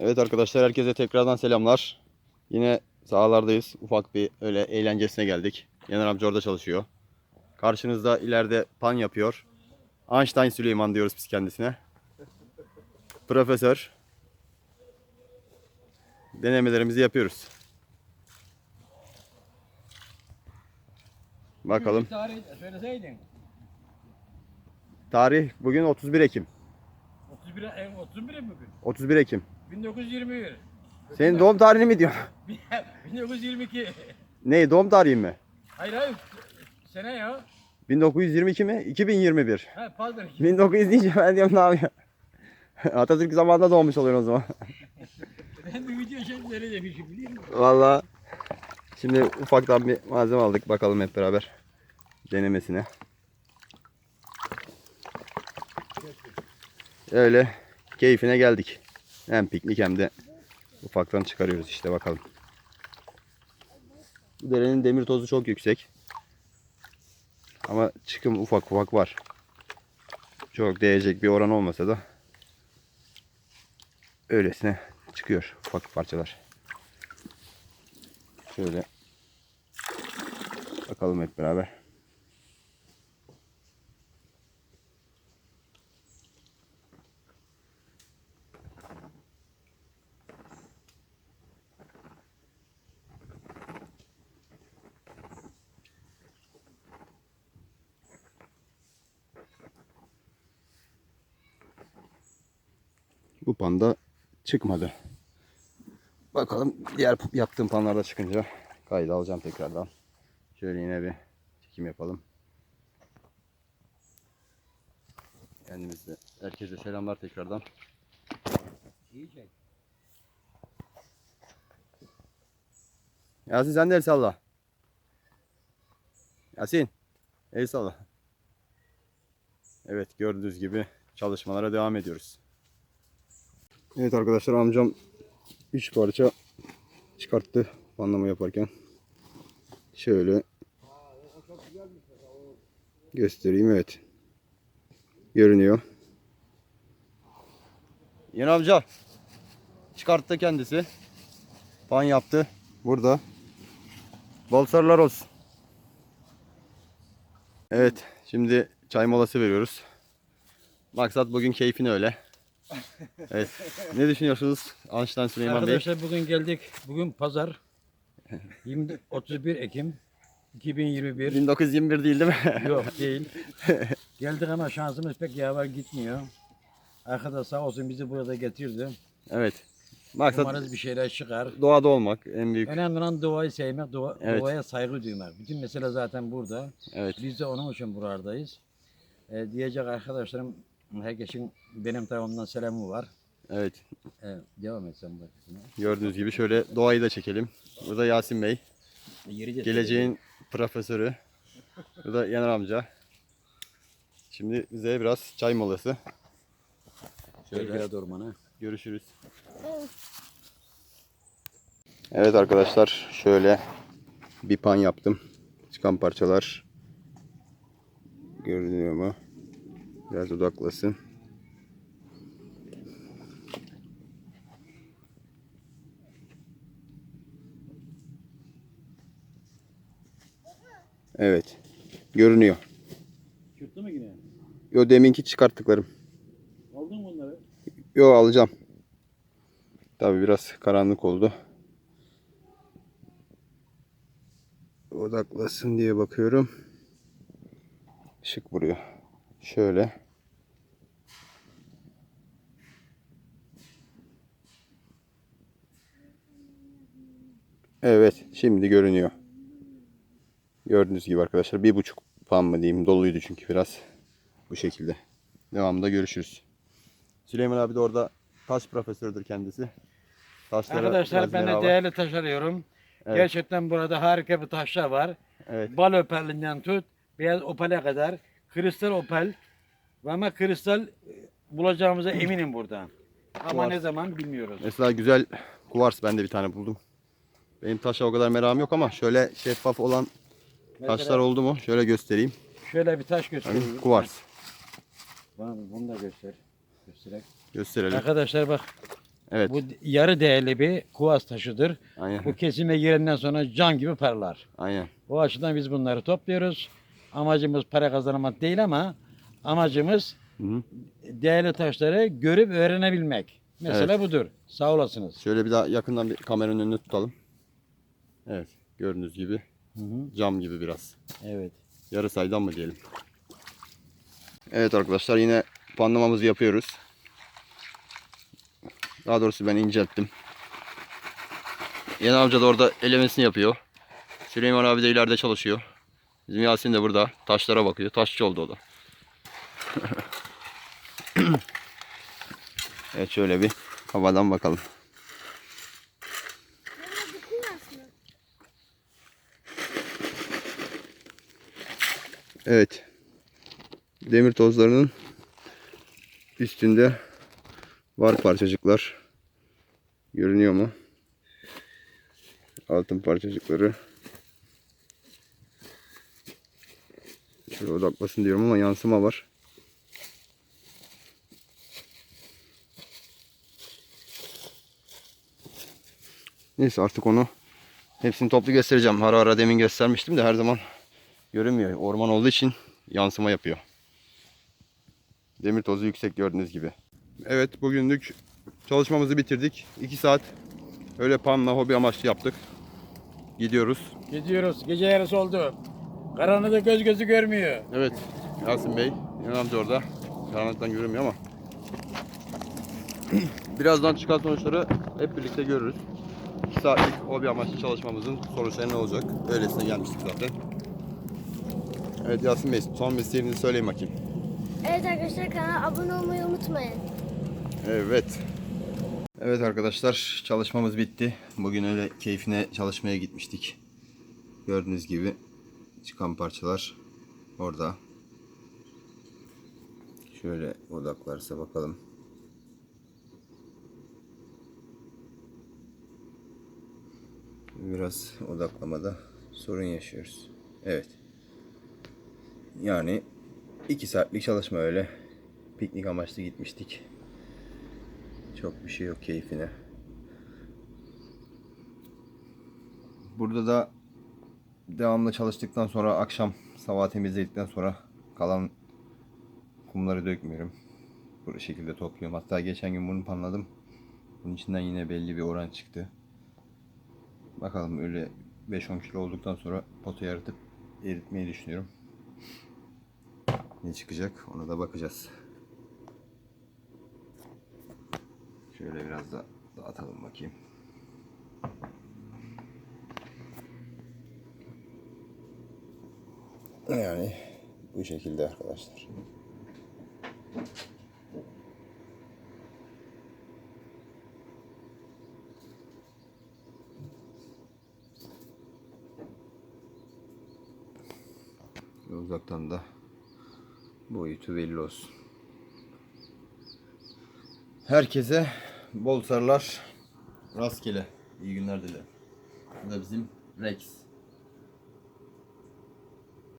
Evet arkadaşlar herkese tekrardan selamlar. Yine sahalardayız. Ufak bir öyle eğlencesine geldik. Yener amca orada çalışıyor. Karşınızda ileride pan yapıyor. Einstein Süleyman diyoruz biz kendisine. Profesör. Denemelerimizi yapıyoruz. Bakalım. Tarih söyleseydin. Tarih bugün 31 Ekim. 31 en 31 bugün. 31 Ekim. 1921. Senin doğum tarihini mi diyorsun? 1922. Ne doğum tarihin mi? Hayır hayır. Sene ya. 1922 mi? 2021. Ha pardon. 1900 deyince ben diyorum ne yapıyor? Atatürk zamanında doğmuş oluyor o zaman. Ben bir video şeyleri de bir şey biliyor musun? Valla. Şimdi ufaktan bir malzeme aldık. Bakalım hep beraber denemesine. Öyle keyfine geldik. Hem piknik hem de ufaktan çıkarıyoruz işte bakalım. Bu derenin demir tozu çok yüksek. Ama çıkım ufak ufak var. Çok değecek bir oran olmasa da öylesine çıkıyor ufak parçalar. Şöyle bakalım hep beraber. Bu panda çıkmadı. Bakalım diğer yaptığım panlarda çıkınca kaydı alacağım tekrardan. Şöyle yine bir çekim yapalım. Kendimize, herkese selamlar tekrardan. Yasin sen de el salla. Yasin. El salla. Evet gördüğünüz gibi çalışmalara devam ediyoruz. Evet arkadaşlar amcam 3 parça çıkarttı panlama yaparken. Şöyle göstereyim evet. Görünüyor. Yeni amca çıkarttı kendisi. Pan yaptı. Burada. Bol sarılar olsun. Evet. Şimdi çay molası veriyoruz. Maksat bugün keyfini öyle. Evet. Ne düşünüyorsunuz Einstein Süleyman Bey? Arkadaşlar bugün geldik. Bugün pazar. 20, 31 Ekim 2021. 1921 değil değil mi? Yok değil. Geldik ama şansımız pek yaver gitmiyor. Arkadaş sağ olsun bizi burada getirdi. evet. Maksat Umarız bir şeyler çıkar. doğada olmak en büyük. Önemli olan doğayı sevmek, doğa, Evet. doğaya saygı duymak. Bütün mesele zaten burada. Evet. Biz de onun için buradayız. Ee, diyecek arkadaşlarım, herkesin benim tarafımdan selamı var. Evet. Ee, devam etsem bak. Gördüğünüz gibi şöyle doğayı da çekelim. Burada Yasin Bey. Yeri de Geleceğin profesörü. Bu da Yener amca. Şimdi bize biraz çay molası. Şöyle Belgrad Ormanı. görüşürüz. Evet arkadaşlar şöyle bir pan yaptım. Çıkan parçalar görünüyor mu? Biraz odaklasın. Evet. Görünüyor. Çıktı mı yine? Yo deminki çıkarttıklarım. Aldın mı bunları? Yo alacağım. Tabi biraz karanlık oldu. Odaklasın diye bakıyorum. Işık vuruyor. Şöyle. Evet, şimdi görünüyor. Gördüğünüz gibi arkadaşlar bir buçuk pan mı diyeyim doluydu çünkü biraz bu şekilde. Devamında görüşürüz. Süleyman abi de orada taş profesördür kendisi. Taşlara Arkadaşlar ben de değerli taş arıyorum. Evet. Gerçekten burada harika bir taşlar var. Evet. Bal opalinden tut, beyaz opale kadar, kristal opal. Ve ama kristal e, bulacağımıza eminim burada. Ama Kuvars. ne zaman bilmiyoruz. Mesela güzel kuvars ben de bir tane buldum. Benim taşa o kadar merakım yok ama şöyle şeffaf olan taşlar oldu mu şöyle göstereyim. Şöyle bir taş Yani göstereyim. kuvars. Bana bunu da göster. Göstererek. Gösterelim. Arkadaşlar bak Evet. Bu yarı değerli bir kuvas taşıdır. Aynen. Bu kesime girenden sonra can gibi parlar. Aynen. O açıdan biz bunları topluyoruz. Amacımız para kazanmak değil ama amacımız Hı hı. değerli taşları görüp öğrenebilmek. Mesela budur. Sağ olasınız. Şöyle bir daha yakından bir kameranın önüne tutalım. Evet. Gördüğünüz gibi Hı hı. cam gibi biraz. Evet. Yarı saydan mı diyelim. Evet arkadaşlar yine panlamamızı yapıyoruz. Daha doğrusu ben incelttim. Yeni amca da orada elemesini yapıyor. Süleyman abi de ileride çalışıyor. Bizim Yasin de burada taşlara bakıyor. Taşçı oldu o da. evet şöyle bir havadan bakalım. Evet. Demir tozlarının üstünde var parçacıklar. Görünüyor mu? Altın parçacıkları. Şöyle odaklasın diyorum ama yansıma var. Neyse artık onu hepsini toplu göstereceğim. Ara ara demin göstermiştim de her zaman görünmüyor. Orman olduğu için yansıma yapıyor. Demir tozu yüksek gördüğünüz gibi. Evet bugünlük çalışmamızı bitirdik. 2 saat öyle panla hobi amaçlı yaptık. Gidiyoruz. Gidiyoruz. Gece yarısı oldu. Karanlıkta göz gözü görmüyor. Evet Yasin Bey, İnan amca orada. Karanlıktan görünmüyor ama. Birazdan çıkan sonuçları hep birlikte görürüz. 2 saatlik hobi amaçlı çalışmamızın sonuçları ne olacak? Öylesine gelmiştik zaten. Evet Yasin Bey son mesleğinizi söyleyin bakayım. Evet arkadaşlar kanala abone olmayı unutmayın. Evet. Evet arkadaşlar çalışmamız bitti. Bugün öyle keyfine çalışmaya gitmiştik. Gördüğünüz gibi çıkan parçalar orada. Şöyle odaklarsa bakalım. Biraz odaklamada sorun yaşıyoruz. Evet. Yani 2 saatlik çalışma öyle. Piknik amaçlı gitmiştik. Çok bir şey yok keyfine. Burada da devamlı çalıştıktan sonra akşam sabah temizledikten sonra kalan kumları dökmüyorum. Bu şekilde topluyorum. Hatta geçen gün bunu panladım. Bunun içinden yine belli bir oran çıktı. Bakalım öyle 5-10 kilo olduktan sonra potaya yaratıp eritmeyi düşünüyorum. Ne çıkacak ona da bakacağız. Şöyle biraz da dağıtalım bakayım. Yani bu şekilde arkadaşlar. Uzaktan da boyutu belli olsun. Herkese bol sarılar, rastgele, iyi günler dilerim. Bu da bizim Rex.